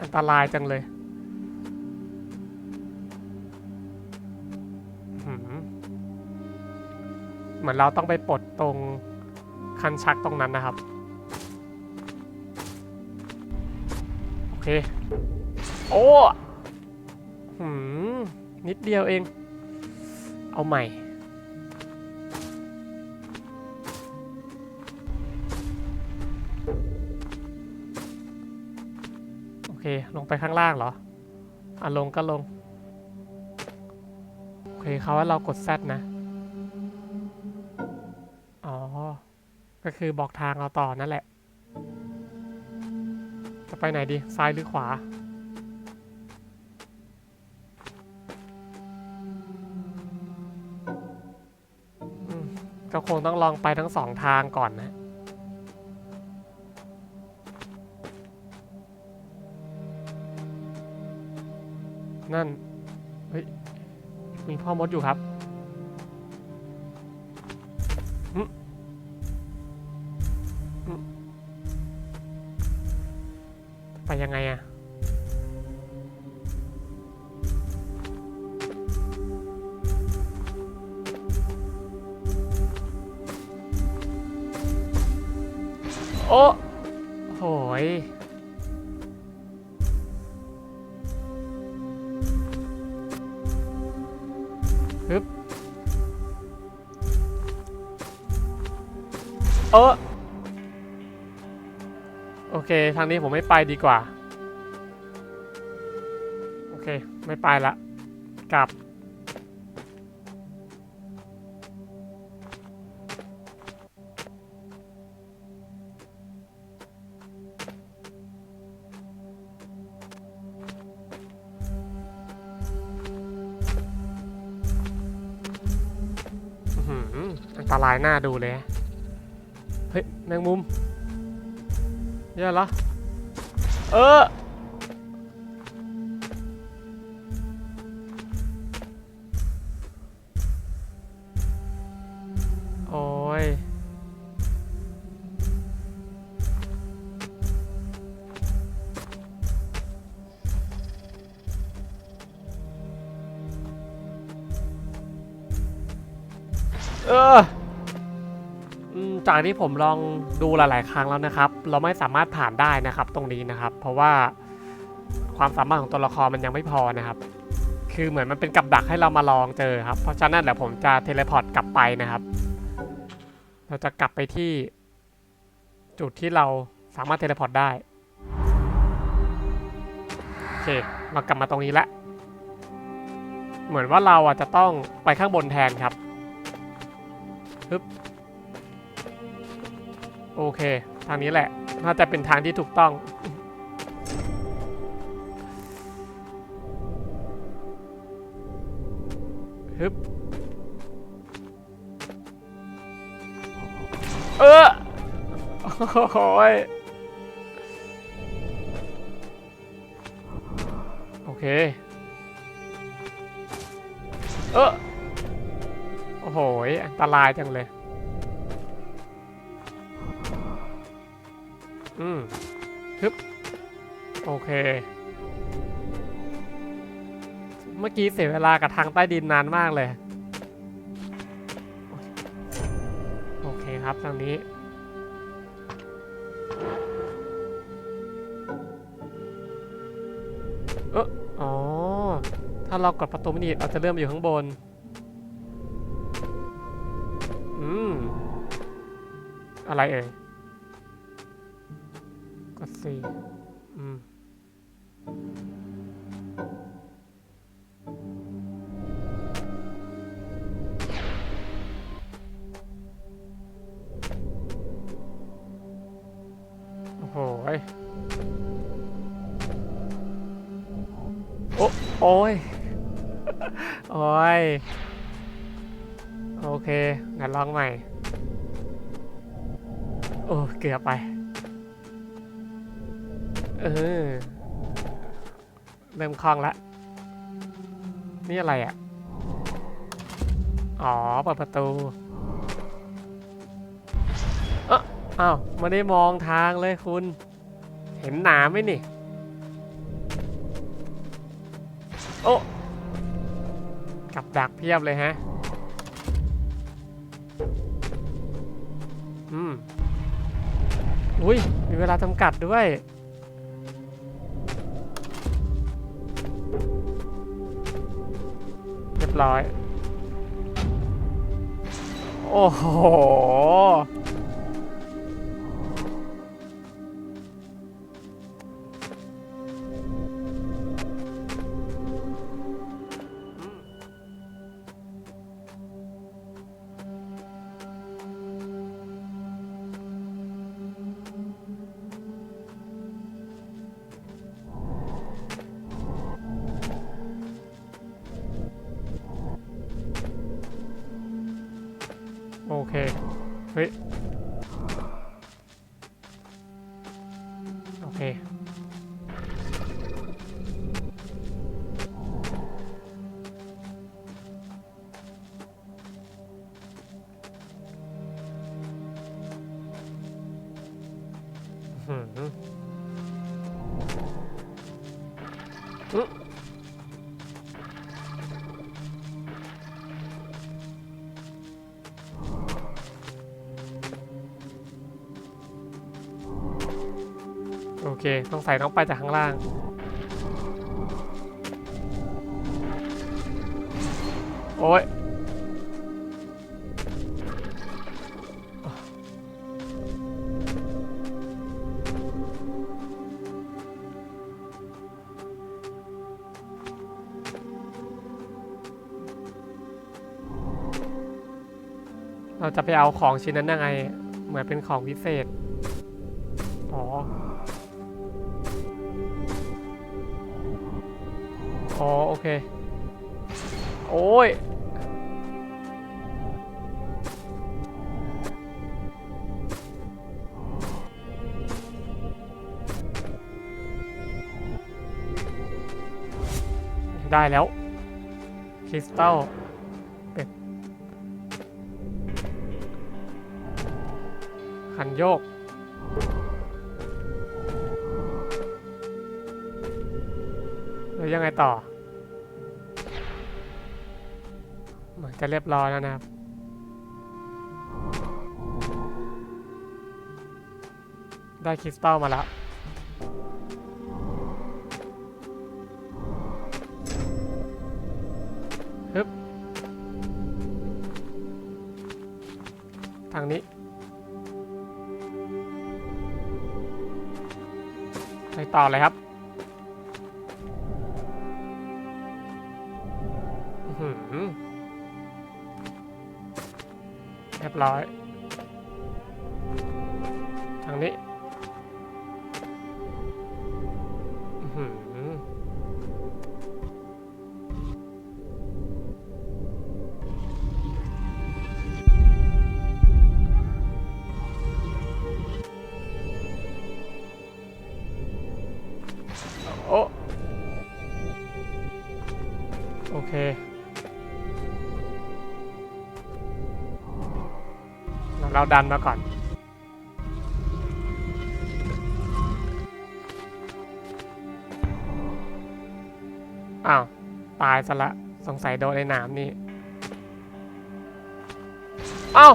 อันตรายจังเลยเหมือนเราต้องไปปลดตรงคันชักตรงนั้นนะครับ โอเค โอ้หืมนิดเดียวเอง เอาใหม่ เคลงไปข้างล่างเหรอ อะลงก็ลง โอเคเขาว่าเรากด Z นะ อ๋อ ก็คือบอกทางเราต่อนั่นแหละ จะไปไหนดี ซ้ายหรือขวา ก็คงต้องลองไปทั้งสองทางก่อนนะ นั่น เฮ้ย มีพ่อมดอยู่ครับไปยังไงอะโอ้โหย ออโอเค ทางนี้ผมไม่ไปดีกว่า โอเค ไม่ไปละ กลับอื้มอันตรายหน้าดูเลย แมงมุมเยอะเหรอเออ โอ้ย เออ จากที่ผมลองดูหลาย ๆ ครั้งแล้วนะครับ เราไม่สามารถผ่านได้นะครับ ตรงนี้นะครับ เพราะว่าความสามารถของตัวละครมันยังไม่พอนะครับ คือเหมือนมันเป็นกับดักให้เรามาลองเจอครับ เพราะฉะนั้นเดี๋ยวผมจะเทเลพอร์ตกลับไปนะครับ เราจะกลับไปที่จุดที่เราสามารถเทเลพอร์ตได้โอเคเรากลับมาตรงนี้ล้วเหมือนว่าเราอะจะต้องไปข้างบนแทนครับปึ๊บ โอเค ทางนี้แหละ น่าจะเป็นทางที่ถูกต้อง ฮึบ เออ โอ้ยโอเค เออ โอ้โห อันตรายจังเลย อืมฮึบโอเค เมื่อกี้เสียเวลากับทางใต้ดินนานมากเลย โอเคครับทางนี้ เอออ๋อ ถ้าเรากดประตูมินิเราจะเริ่มอยู่ข้างบน อืม อะไรเอ่ย กดสี่อืมโอ้โหยโอ้โอ้ยโอ้ยโอเค งั้นลองใหม่ โอ้ เกือบไป เออ เริ่มคล่องละ นี่อะไรอะ อ๋อเปิดประตู เอ้ออ้าวไม่ได้มองทางเลยคุณ เห็นหนามไหมนี่ โอ้กับดักเพียบเลยฮะ อืม อุ้ย มีเวลาจำกัดด้วย รียบร้อย โอ้โห เค เฮ้ย โอเค อื้อ โอเค ต้องใส่ต้องไปจากข้างล่าง โอ้ยเราจะไปเอาของชิ้นนั้นยังไง เหมือนเป็นของพิเศษ อ๋อโอเค โอ้ยได้แล้ว คริสตัลเป็ดคันโยก แล้วยังไงต่อเหมือนจะเรียบร้อยแล้วนะครับได้คริสตัลมาแล้วฮึบทางนี้ไปต่อเลยครับ เรียบร้อย ทางนี้โอ้โอเค เราดันมาก่อน อ้าว ตายซะละสงสัยโดนในหนามนี่ เอ้า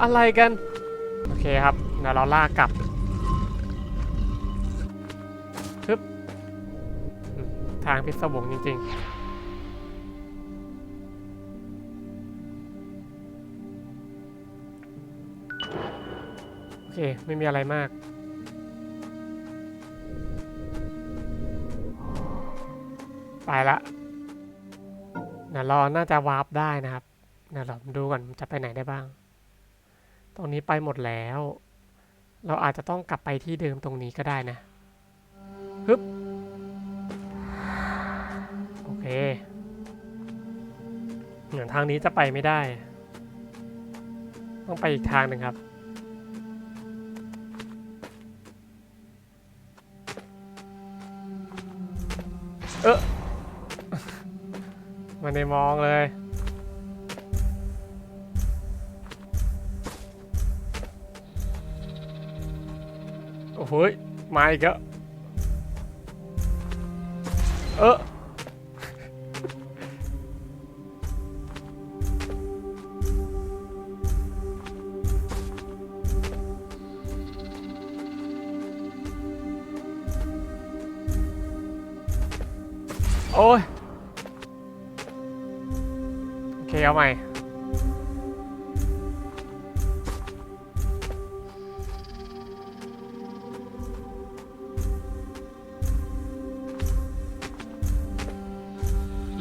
อะไรกัน โอเคครับเดี๋ยวเราลากกลับฮึบทางพิศวงจริง ๆ เค ไม่มีอะไรมาก ไปละเดี๋ยวรอน่าจะวาร์ปได้นะครับเดี๋ยวเราดูก่อนมันจะไปไหนได้บ้าง ตรงนี้ไปหมดแล้ว เราอาจจะต้องกลับไปที่เดิมตรงนี้ก็ได้นะฮึบโอเคเหมือนทางนี้จะไปไม่ได้ ต้องไปอีกทางหนึ่งครับ ไม่ได้มองเลย โอ้โหมาอีกแล้เออโอ้ย โอเคเอาใหม่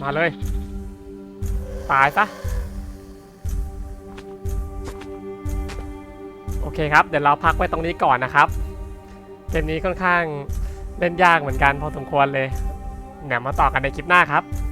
มาเลย ตายซะ โอเคครับ เดี๋ยวเราพักไว้ตรงนี้ก่อนนะครับ เกมนี้ค่อนข้างเล่นยากเหมือนกันพอสมควรเลยเดี๋ยวมาต่อกันในคลิปหน้าครับ